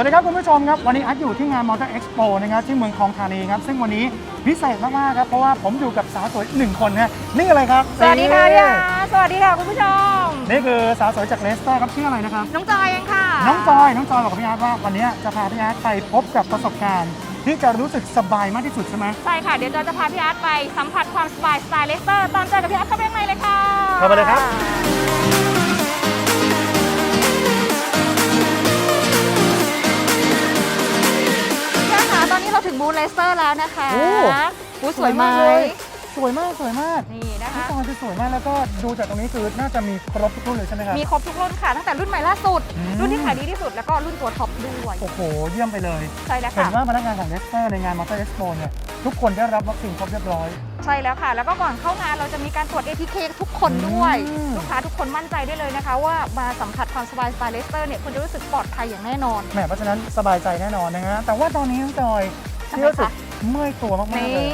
วัสดีครับคุณผู้ชมครับ วันนี้อัดอยู่ที่งานมอเตอร์เอ็กซ์โปนะครับที่เมืองคลองธานีครับ ซึ่งวันนี้พิเศษมากๆครับ เพราะว่าผมอยู่กับสาวสวยหนึ่งคนนะนี่อะไรครับสวัสดีค่ะพี่อาร์ตสวัสดีค่ะคุณผู้ชม นี่คือสาวสวยจากเลสเตอร์ครับชื่ออะไรนะครับ น้องจอยเองค่ะ น้องจอย น้องจอยบอกกับพี่อาร์ตว่าวันนี้จะพาพี่อาร์ตไปพบกับประสบการณ์ ที่จะรู้สึกสบายมากที่สุดใช่ไหมใช่ค่ะ เดี๋ยวจอยจะพาพี่อาร์ตไปสัมผัสความสบายสไตล์เลสเตอร์ตามใจกับพี่อาร์ตเข้าไปข้างในเลยค่ะเข้าไปเลยครับ เราถึงบูธเลสเตอร์แล้วนะคะโอ้บูธสวยไหมากเลยสวยมากสวยมากนี่นะน้องคะจอยคือสวยมากแล้วก็ดูจากตรงนี้คือน่าจะมีครบทุกรุ่นเลยใช่ไหมครับ มีครบทุกรุ่นค่ะ ตั้งแต่รุ่นใหม่ล่าสุด อืม รุ่นที่ขายดีที่สุดแล้วก็รุ่นตัวท็อปด้วยโอ้โห เยี่ยมไปเลย ใช่แล้วเห็นค่ะ ว่าพนักงานของเลสเตอร์ในงานมอเตอร์เอ็กซ์โปเนี่ยทุกคนได้รับวัคซีนครบเรียบร้อย ใช่แล้วค่ะ แล้วก็ก่อนเข้างานเราจะมีการตรวจ ATK ทุกคนด้วย อืม ลูกค้าทุกคนมั่นใจได้เลยนะคะ ว่ามาสัมผัสความสบายสไตล์เลสเตอร์เนี่ยคุณจะรู้สึกปลอดภัยอย่างแน่นอน แหมเพราะฉะนั้นสบายใจแน่นอนนะฮะแต่ว่าตอนนี้น้องจอย ทำไมที่รู้สึกคะ เมื่อยตัวมากๆนี่ เลย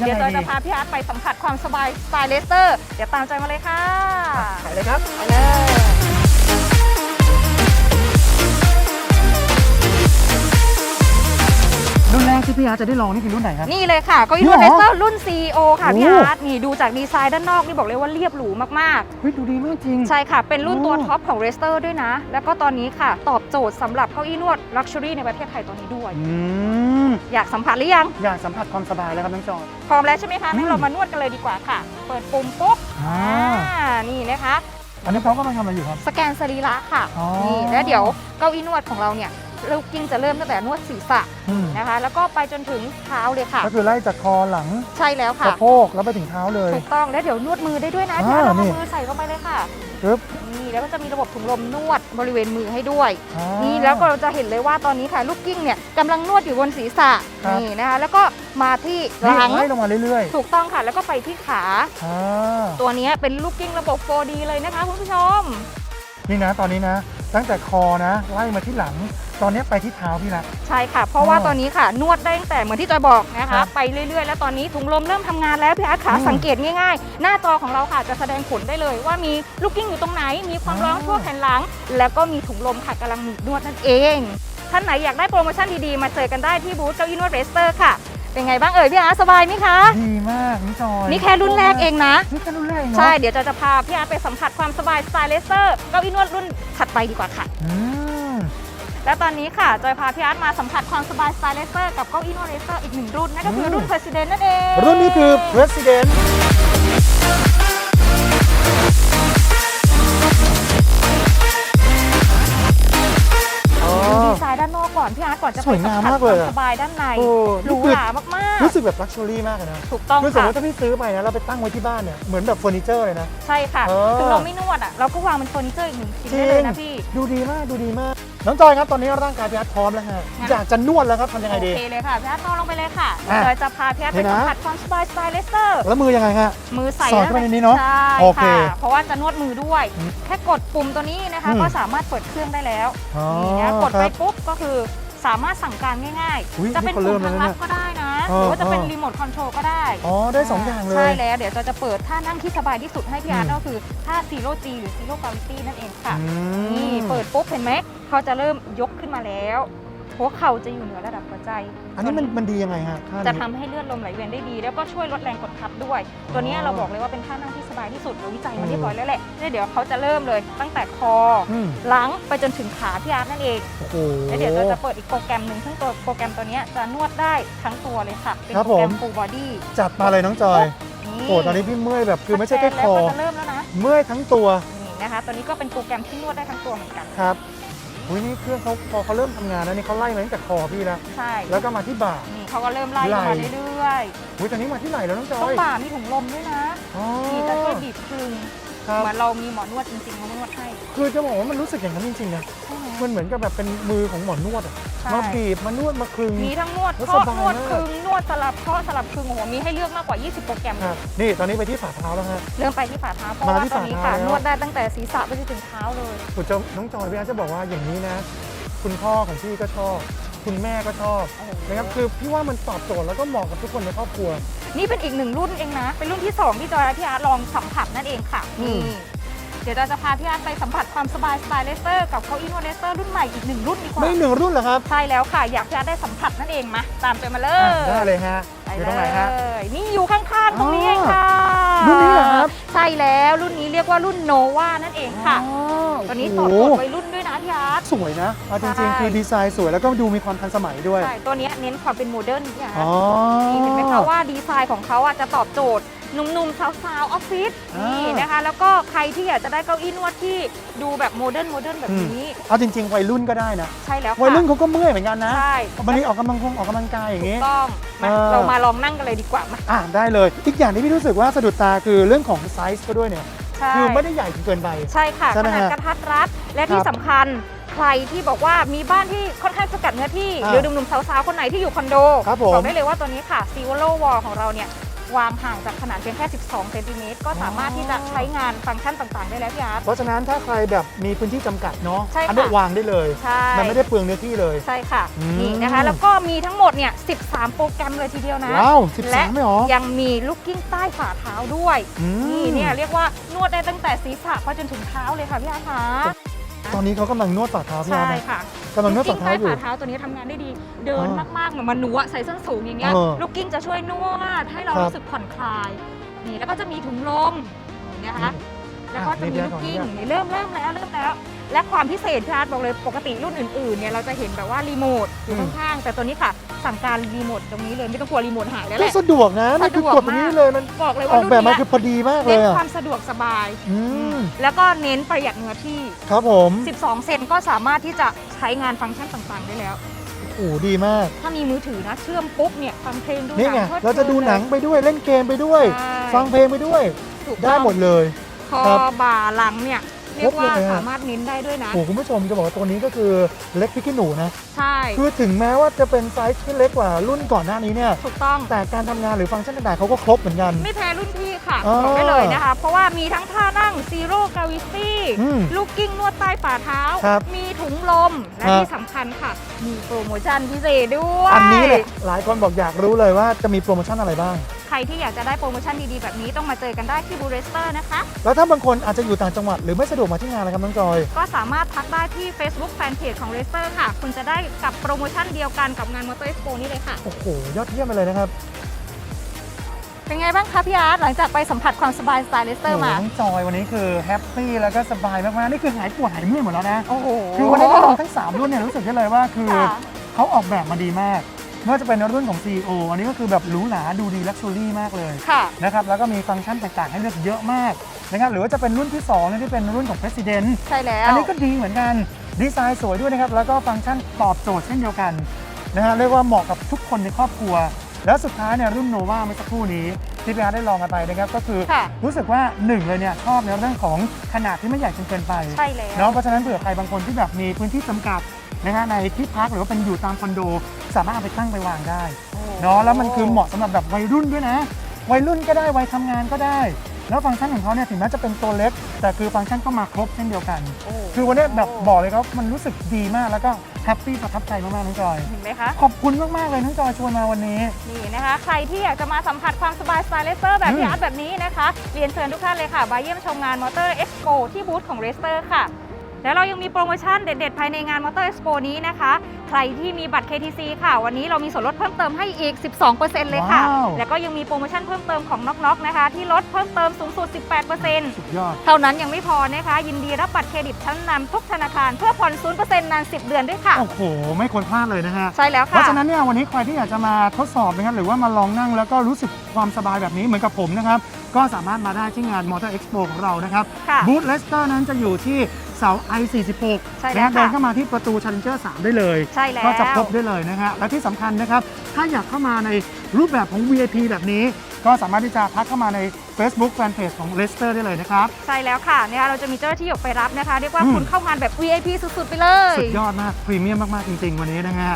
ยังไงเดี๋ยวจอยดีจะพาพี่อาร์ตไปสัมผัสความสบายสไตล์เลสเตอร์ เดี๋ยวตามใจมาเลยค่ะ ไปเลยครับ ไปเลย รุ่นแรกที่พี่อาร์ตจะได้ลองนี่คือรุ่นไหนครับ นี่เลยค่ะเก็นี่อีเหรอเลสเตอร์รุ่น CEO ค่ะพี่โอ้อาร์ตนี่ดูจากดีไซน์ด้านนอกนี่บอกเลยว่าเรียบหรูมากเฮ้ยดูดีมากจริงๆใช่ค่ะ เป็นรุ่นตัวโอ้ท็อปของเรสเตอร์ด้วยนะ แล้วก็ตอนนี้ค่ะ ตอบโจทย์สำหรับเก้าอี้นวดลักชัวรี่ในประเทศไทยตอนนี้ด้วย อืมอยากสัมผัสหรือยัง อยากสัมผัสความสบายแล้วครับน้องจอย พร้อมแล้วใช่ไหมคะอืมงั้นเรามานวดกันเลยดีกว่าค่ะ เปิดปุ่มปุ๊บอ่า อ่านี่นะคะ อันนี้เขากำลังทำอะไรอยู่ครับ สแกนสรีระค่ะ อ๋อ นี่แล้วเดี๋ยวเก้าอี้นวดของเราเนี่ย ลูกกิ้งจะเริ่มตั้งแต่นวดศีรษะอืมนะคะ แล้วก็ไปจนถึงเท้าเลยค่ะ ก็คือไล่จากคอหลังใช่แล้วสะค่ะ โพกแล้วไปถึงเท้าเลย ถูกต้องแล้วเดี๋ยวนวดมือได้ด้วยนะอ่าที่เรานี่ เอามือใส่เข้าไปเลยค่ะ ปึ๊บนี่แล้วก็จะมีระบบถุงลมนวดบริเวณมือให้ด้วย อ่า นี่แล้วก็เราจะเห็นเลยว่าตอนนี้ค่ะลูกกิ้งเนี่ยกำลังนวดอยู่บนศีรษะครับ นี่นะคะแล้วก็มาที่หนี่ลังไล่ลงมาเรื่อยถูกต้องค่ะ แล้วก็ไปที่ขา ๆอ่าตัวนี้เป็นลูกกิ้งระบบ 4D เลยนะคะคุณผู้ชม นี่นะ ตอนนี้นะ ตั้งแต่คอนะ ไล่มาที่หลัง ตอนนี้ไปที่เท้าพี่ละ ใช่ค่ะ เพราะว่าอ๋อตอนนี้ค่ะ นวดได้ตั้งแต่เหมือนที่จอยบอกนะครัคะ บไปเรื่อยๆ แล้วตอนนี้ถุงลมเริ่มทำงานแล้วพี่อาร์ตขาอืมสังเกตง่ายๆ หน้าจอของเราค่ะจะแสดงผลได้เลย ว่ามีลูกกิ้งอยู่ตรงไหน มีความร้อนอ๋อ ทั่วแผ่นหลัง แล้วก็มีถุงลมค่ะกำลังหนีบนวดนั่นเอง ท่านไหนอยากได้โปรโมชั่นดีๆ มาเจอกันได้ที่บูธเก้าอี้นวดเรสเตอร์ค่ะ เป็นไงบ้างเอ่ยพี่อาร์ตสบายไหมคะ ดีมากน้องจอยนี่แค่รุ่นแรกเองนะ นี่แค่รุ่นแรกเองเนาะใช่เดี๋ยวจะจะพาพี่อาร์ตไปสัมผัสความสบายสไตล์เลสเตอร์เก้าอี้นวดรุ่นถัดไปดีกว่าค่ะ อืมและตอนนี้ค่ะจอยพาพี่อาร์ตมาสัมผัสความสบายสไตล์เลสเตอร์กับเก้าอี้นวดเลสเตอร์อีกหนึ่งรุ่นนั่นก็คือรุ่น President นั่นเอง รุ่นนี้คือ President อ๋ อกก่อนพี่อาร์ตก่อนจะสวยงามมากเลยอะสัมผัสความสบายด้านในโอ้หนี่รูคือหรามากรู้สึกแบบลักชัวรี่มากเลยนะๆ ถูกต้องคือสมมค่ะ ติถ้าพี่ซื้อไปนะเราไปตั้งไว้ที่บ้านเนี่ยเหมือนแบบเฟอร์นิเจอร์เลยนะ ใช่ค่ะเออ ถึงเราไม่นวดอะเราก็วางเป็นเฟอร์นิเจอร์อีกหนึ่งชิ้นได้เลยนะพี่ ดูดีมากดูดีมาก น้องจอยครับตอนนี้ร่างกายพี่อาร์ตพร้อมแล้วฮะงั้นอยากจะนวดแล้วครับทำยังไงโอดี เคเลยค่ะพี่อาร์ตนอนลงไปเลยค่ะอะจอยจะพาพี่อาร์ตเห็ไปนนะสัมผัสความสบายสไตล์เลสเตอร์ แล้วมือยังไงฮะ มือใส่สอดเข้าไปในนี้เนอะใช่โอเคค่ะเพราะว่าจะนวดมือด้วย อืมแค่กดปุ่มตัวนี้นะคะ อืมก็สามารถเปิดเครื่องได้แล้วอ๋อนี่นะกดคไปรับปุ๊บก็คือ สามารถสั่งการง่ายอุ๊ยๆ จะเป็นนี่เขาเริ่ปุ่มมแล้วทางนะลับก็ได้นะ เอหอรือว่าจะเป็นเออ รีโมทคอนโทรลก็ได้อ๋อได้สองอย่างเลยใช่แล้วเดี๋ยวเราจะเปิดท่านั่งที่สบายที่สุดให้พี่อาร์ตอืมก็คือท่า Zero G หรือ Zero Gravity นั่นเองค่ะ อืม นี่เปิดปุ๊บเห็นไหมเขาจะเริ่มยกขึ้นมาแล้ว หัวเข่าจะอยู่เหนือระดับหัวใจ อันนี้มันมันดียังไงฮะท่าจะนี้ ทำให้เลือดลมไหลเวียนได้ดี แล้วก็ช่วยลดแรงกดทับด้วย ตัวเนี้ยอ๋อเราบอกเลยว่าเป็นท่านั่งที่สบายที่สุดเราวิจัยมาอืมเรียบร้อยแล้วแหละเนี่ยเดี๋ยวเขาจะเริ่มเลยตั้งแต่คออืมหลังไปจนถึงขาพี่อาร์ตนั่นเอง โอ้โห แล้วเดี๋ยวเราจะเปิดอีกโปรแกรมหนึ่งซึ่งตัวโปรแกรมตัวเนี้ยจะนวดได้ทั้งตัวเลยค่ะ เป็นครับโปรแกรม ผม full body จัดมาเลยน้องจอยนี่โอ้ตอนนี้พี่เมื่อยแบบคือไม่ใช่แค่สคแกนอแล้วก็จะเริ่มแล้วนะเมื่อยทั้งตัวนี่นะคะ ตัวนี้ก็เป็นโปรแกรมที่นวดได้ทั้งตัวเหมือนกัน ครับ อุ้ยนี่เครื่องเขาพอเขาเริ่มทำงานแล้วนี่เขาไล่มาตั้งแต่คอพี่แล้ว ใช่แล้วก็มาที่บ่า นี่เขาก็เริ่มไล่ไหล่มาเรื่อยอุ้ยตอนนี้มาที่ไหล่แล้วน้องจๆอต้องยบ่ามีถุงลมด้วยนะ อ๋อนี่จะช่วยบีบคลึง ครับ เหมือนเรามีหมอนวดจริงๆเขามานวดให้ คือจะบอกว่ามันรู้สึกอย่างนั้นจริงๆนะใช่ไหมมันเหมือนกับแบบเป็นมือของหมอนวดอะใช่ มาบีบมานวดมาคลึง มีทั้งนวดแล้วเคาะสบายนวดมากคลึงนวดสลับเคาะสลับคลึงโอ้โหมีให้เลือกมากกว่า 20 โปรแกรม ครับนี่ตอนนี้ไปที่ฝ่าเท้าแล้วฮะ เริ่มไปที่ฝ่าเท้าเพราะมาว่าที่ตอนนี้ค่ะฝ่าเท้าแล้วนวดได้ตั้งแต่ศีรษะไปจนถึงเท้าเลยคุณจะน้องจอยพี่อาร์ตจะบอกว่าอย่างนี้นะ คุณพ่อของพี่ก็ชอบ คุณแม่ก็ชอบโอ้โหนะครับคือพี่ว่ามันตอบโจทย์แล้วก็เหมาะกับทุกคนในครอบครัว นี่เป็นอีกหนึ่งรุ่นเองนะ เป็นรุ่นที่ 2 ที่จอยและพี่อาร์ตลองสัมผัสนั่นเองค่ะอืนี่มเดี๋ยวเราจะพาพี่อาร์ตไปสัมผัสความสบายสไตล์เลสเตอร์กับเก้าอี้นวดเลสเตอร์รุ่นใหม่อีกหนึ่งรุ่นดีกว่าไม่หนึ่งรุ่นเหรอครับ ใช่แล้วค่ะ อยากพี่อาร์ตได้สัมผัสนั่นเองมาตามไปมาเลอะยได้เลยฮะไปอยู่เลตรงไหนฮะยนี่อยู่ข้างๆตรงนี้เองค่ะรุ่นนี้เหรอครับใช่แล้วรุ่นนี้เรียกว่ารุ่นโนวานั่นเองค่ะอ๋อตัวนี้ตโอ้อบโหโจทย์วัยรุ่น สวยนะเอาจใช่ริงๆ คือดีไซน์สวยแล้วก็ดูมีความทันสมัยด้วย ใช่ ตัวเนี้ยเน้นความเป็นโมเดิร์นพี่อาร์ตอ๋อ นี่เห็นไหมคะว่าดีไซน์ของเขาอะจะตอบโจทย์หนุ่มๆ สาวๆ ออฟฟิศอ่านี่ นี่นะคะ แล้วก็ใครที่อยากจะได้เก้าอี้นวดที่ดูแบบโมเดิร์นโมเดิร์นแบบนี้ เอาจริง ๆ วัยรุ่นก็ได้นะ ใช่แล้วค่ะวัยรุ่นเขาก็เมื่อยเหมือนกันนะใช่วันนี้ออกกำลังกงออกกำลังกายอย่างนี้ ต้องมาเออ เรามาลองนั่งกันเลยดีกว่ามาอ่าได้เลย อีกอย่างที่พี่รู้สึกว่าสะดุดตาคือเรื่องของไซส์ก็ด้วยเนี่ย ใช่คือไม่ได้ใหญ่จนเกินไป ใช่ค่ะใช่ไหขมนาดฮะกระทัดรัดและที่ครับสำคัญ ใครที่บอกว่ามีบ้านที่ค่อนข้างจำกัดเนื้อที่อ่าหรือหนุ่มๆสาวๆ คนไหนที่อยู่คอนโดครับผมบอกได้เลยว่าตัวนี้ค่ะซีวโลวอลของเราเนี่ยวางห่างจากขนาดเพียงแค่ 12 เซนติเมตรก็สามารถที่จะใช้งานฟังก์ชันต่างๆ ได้แล้วพี่อาร์ต เพราะฉะนั้นถ้าใครแบบมีพื้นที่จำกัดเนาะใช่ค่ะ อันนี้วางได้เลย ใช่ มันไม่ได้เปลืองเนื้อที่เลย ใช่ค่ะ อืม นี่นะคะ แล้วก็มีทั้งหมดเนี่ย 13 โปรแกรมเลยทีเดียวนะ ว้าวและ13ไม่หรอ ยังมีลูกกิ้งใต้ฝ่าเท้าด้วย อืม นี่เนี่ยเรียกว่านวดได้ตั้งแต่ศีรษะไปจนถึงเท้าเลยค่ะพี่อาร์ตคะ ตอนนี้เขากำลังนวดฝ่าเท้าพี่อาใช่ร์ตนะค่ะกำลังนวดลูกฝ่ากิ้งเท้าอยู่ใต้ฝ่าเท้าตัวนี้ทำงานได้ดี เดินอ๋อมากๆเหมือนมันหนูอะใส่ส้นสูงอย่างเงี้ยเออลูกกิ้งจะช่วยนวดให้เราครับรู้สึกผ่อนคลายนี่แล้วก็จะมีถุงลมนี่นะคะแล้วก็จะมีลูกกิ้งนี่เริ่มเริ่มแล้วเริ่มแล้ว และความพิเศษพี่อาร์ตบอกเลยปกติรุ่นอื่นๆเนี่ยเราจะเห็นแบบว่ารีโมทอยู่ข้างๆแต่ตัวนี้ค่ะ สั่งการรีโมทตรงนี้เลยไม่ต้องกลัวรีโมทหายแล้วแหก็ละ สะดวกนะนี่คือกดตรงนี้เลยมันบอกเลยอว่าอกรุ่นแบบมาเนี้ยคือพอดีมากเลเน้ยนอะความสะดวกสบาย อืมแล้วก็เน้นประหยัดเนื้อที่ ครับผม 12 เซนก็สามารถที่จะใช้งานฟังก์ชันต่างๆได้แล้ว โอ้ดีมาก ถ้ามีมือถือนะเชื่อมปุ๊บเนี่ยฟังเพลงดูนี่หไงนังพลิเราจะดูหนังไปด้วยเล่นเกมไปด้วย ใช่ฟังเพลงไปด้วย ถูกได้ต้องหมดเลย คอครับ บ่าหลังเนี่ย เรียกว่าครบเลยอะสามารถเน้นได้ด้วยนะ โอ้คุณผู้ชมจะบอกว่าตัวนี้ก็คือเล็กพริกขี้หนูนะ ใช่ คือถึงแม้ว่าจะเป็นไซส์ที่เล็กกว่ารุ่นก่อนหน้านี้เนี่ย ถูกต้อง แต่การทำงานหรือฟังก์ชันต่างๆเขาก็ครบเหมือนกัน ไม่แพ้รุ่นพี่ค่ะอ๋อบอกได้เลยนะคะ เพราะว่ามีทั้งท่านั่งซีโร่กาวิตี้อืมลูกกิ้งนวดใต้ฝ่าเท้าครับมีถุงลม และครับที่สำคัญค่ะ มีโปรโมชั่นพิเศษด้วย อันนี้แหละหลายคนบอกอยากรู้เลยว่าจะมีโปรโมชั่นอะไรบ้างใค รที่อยากจะได้โปรโมชั่นดีๆ แบบนี้ต้องมาเจอกันได้ที่บูเรสเตอร์นะคะ แล้วถ้าบางคนอาจจะอยู่ต่างจังหวัดหรือไม่สะดวกมาที่งานนะครับน้องจอย ก็สามารถทักได้ที่ Facebook Fanpage ของ r e s t e r ค่ะ คุณจะได้กับโปรโมชั่นเดียวกันกับงาน Motor Expo นี่เลยค่ะ โอ้โห ยอดเยี่ยมไปเลยนะครับเป็นไงบ้างคะพี่อาร์ตหลังจากไปสัมผัสความสบายสไตล์ r e s t e r โอ้โหมาน้องจอยวันนี้คือแฮปปี้แล้วก็สบายมากๆนี่คือหายปวดหายเมื่อยหมดแล้วนะ โอ้โห คือวันนี้เราลองทั้ง 3 รุ่นเนี่ยรู้สึกได้เลยว่าคือค่ะ เขาออกแบบมาดีมาก ไม่ว่าจะเป็นรุ่นของ CEO อันนี้ก็คือแบบหรูหราดูดีลักชัวรี่มากเลยค่ะ นะครับแล้วก็มีฟังก์ชันต่างๆ ให้เลือกเยอะมากนะครับหรือว่าจะเป็นรุ่นที่2เนี่ยที่เป็นรุ่นของ President ใช่แล้ว อันนี้ก็ดีเหมือนกันดีไซน์สวยด้วยนะครับแล้วก็ฟังก์ชันตอบโจทย์เช่นเดียวกันนะฮะเรียกว่าเหมาะกับทุกคนในครอบครัว แล้วสุดท้ายเนี่ยรุ่นโนวาเมื่อสักครู่นี้ที่พี่อาร์ตได้ลองกันไปนะครับก็คือค่ะรู้สึกว่าหนึ่งเลยเนี่ยชอบในเรื่องของขนาดที่ไม่ใหญ่จนเกินไปใช่แล้ว เนาะเพราะฉะนั้นเผื่อใครบางคนที่แบบมีพื้นที่จำกัดนะฮะในที่พักหรือว่าเป็นอยู่ตามคอนโด สามารถเอาไปตั้งไปวางได้เนาะแล้วมันคือเหมาะสำหรับแบบวัยรุ่นด้วยนะ วัยรุ่นก็ได้วัยทำงานก็ได้ แล้วฟังก์ชันของเขาเนี่ยถึงแม้จะเป็นตัวเล็ก แต่คือฟังก์ชันก็มาครบเช่นเดียวกันโอ้คือวันนี้แบบบอกเลยครับมันรู้สึกดีมากแล้วก็แฮปปี้ประทับใจมากๆน้องจอย เห็นไหมคะ ขอบคุณมากๆเลยน้องจอยชวนมาวันนี้ นี่นะคะ ใครที่อยากจะมาสัมผัสความสบายสไตล์เลสเตอร์แบบอืมพี่อาร์ตแบบนี้นะคะ เรียนเชิญทุกท่านเลยค่ะมาเยี่ยมชมงาน Motor Expo ที่บูธของ r e s t e r ค่ะ แล้วเรายังมีโปรโมชั่นเด็ด ๆ ภายในงาน Motor Expo นี้นะคะ ใครที่มีบัตร KTC ค่ะ วันนี้เรามีส่วนลดเพิ่มเติมให้อีก 12%เลยค่ะ ว้าว แล้วก็ยังมีโปรโมชั่นเพิ่มเติมของน็อกๆนะคะ ที่ลดเพิ่มเติมสูงสุด 18%สุดยอด เท่านั้นยังไม่พอนะคะ ยินดีรับบัตรเครดิตชั้นนำทุกธนาคารเพื่อผ่อน 0%นาน 10 เดือนด้วยค่ะ โอ้โห ไม่ควรพลาดเลยนะฮะ ใช่แล้วเพค่ะ ราะฉะนั้นเนี่ยวันนี้ใครที่อยากจะมาทดสอบนะครับหรือว่ามาลองนั่งแล้วก็รู้สึกความสบายแบบนี้เหมือนกับผมนะครับ ก็สามารถมาได้ที่งาน Motor Expo ของเรานะครับ ค่ะ บูธเลสเตอร์นั้นจะอยู่ที่เสา I46 ใช่แล้วนะค่ะเดินเข้ามาที่ประตู Challenger 3 ได้เลยใช่แล้ว ก็จะพบได้เลยนะฮะและที่สำคัญนะครับ ถ้าอยากเข้ามาในรูปแบบของ VIP แบบนี้ ก็สามารถที่จะทักเข้ามาใน Facebook Fanpage ของ Leicester ได้เลยนะครับ ใช่แล้วค่ะนะคะเราจะมีเจ้าหน้าที่ออกไปรับนะคะเรียกว่าอืม คุณเข้างานแบบ VIP สุดๆไปเลย สุดยอดมากพรีเมียมมาก ๆ จริง ๆ วันนี้นะฮะ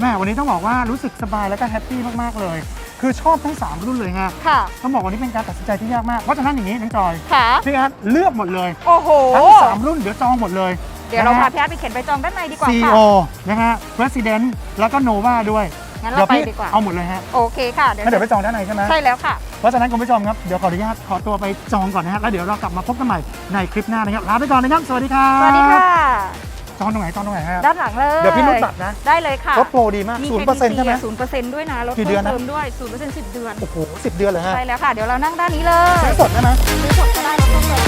แม่วันนี้ต้องบอกว่ารู้สึกสบายแล้วก็แฮปปี้มาก ๆ เลย คือชอบทั้ง 3 รุ่นเลยฮะค่ะต้องบอกวันนี้เป็นการตัดสินใจที่ยากมากเพราะฉะนั้นอย่างนี้น้องจอยค่ะพี่อาร์ตเลือกหมดเลยโอ้โหทั้ง3รุ่นเดี๋ยวจองหมดเลย เดี๋ยวเรานะพาฮะพี่อาร์ตไปเขียนใบจองด้านในดีกว่า CEO ค่ะนะฮะ President แล้วก็ Nova ด้วยงั้นเดี๋เรายวไปพี่ดีกว่าเอาหมดเลยฮะโอเคค่ะเดี๋ยวงั้นเดี๋ยวไปจองด้านในใช่ไหมใช่แล้วค่ะเพราะฉะนั้นคุณผู้ชมครับเดี๋ยวขออนุญาตขอตัวไปจองก่อนนะฮะแล้วเดี๋ยวเรากลับมาพบกันใหม่ในคลิปหน้านะครับลาไปก่อนนะครับสวัสดีครับสวัสดีค่ะ ตอนตรงไหนตอนตรงไหนฮะด้านหลังเลยเดี๋ยวพี่รุ่นบัดนะได้เลยค่ะรถโปรดีมากศูนย์เปอร์เซ็นต์ใช่ไหมศูนย์เปอร์เซ็นต์ด้วยนะลดเพิ่มเติมด้วยศูนย์เปอร์เซ็นต์สิบเดือนโอ้โหสิบเดือนเลยฮะใช่แล้วค่ะเดี๋ยวเรานั่งด้านนี้เลยซื้อสดได้ไหมซื้อสดก็ได้ลดเพิ่มเติม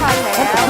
ใช่แล้ว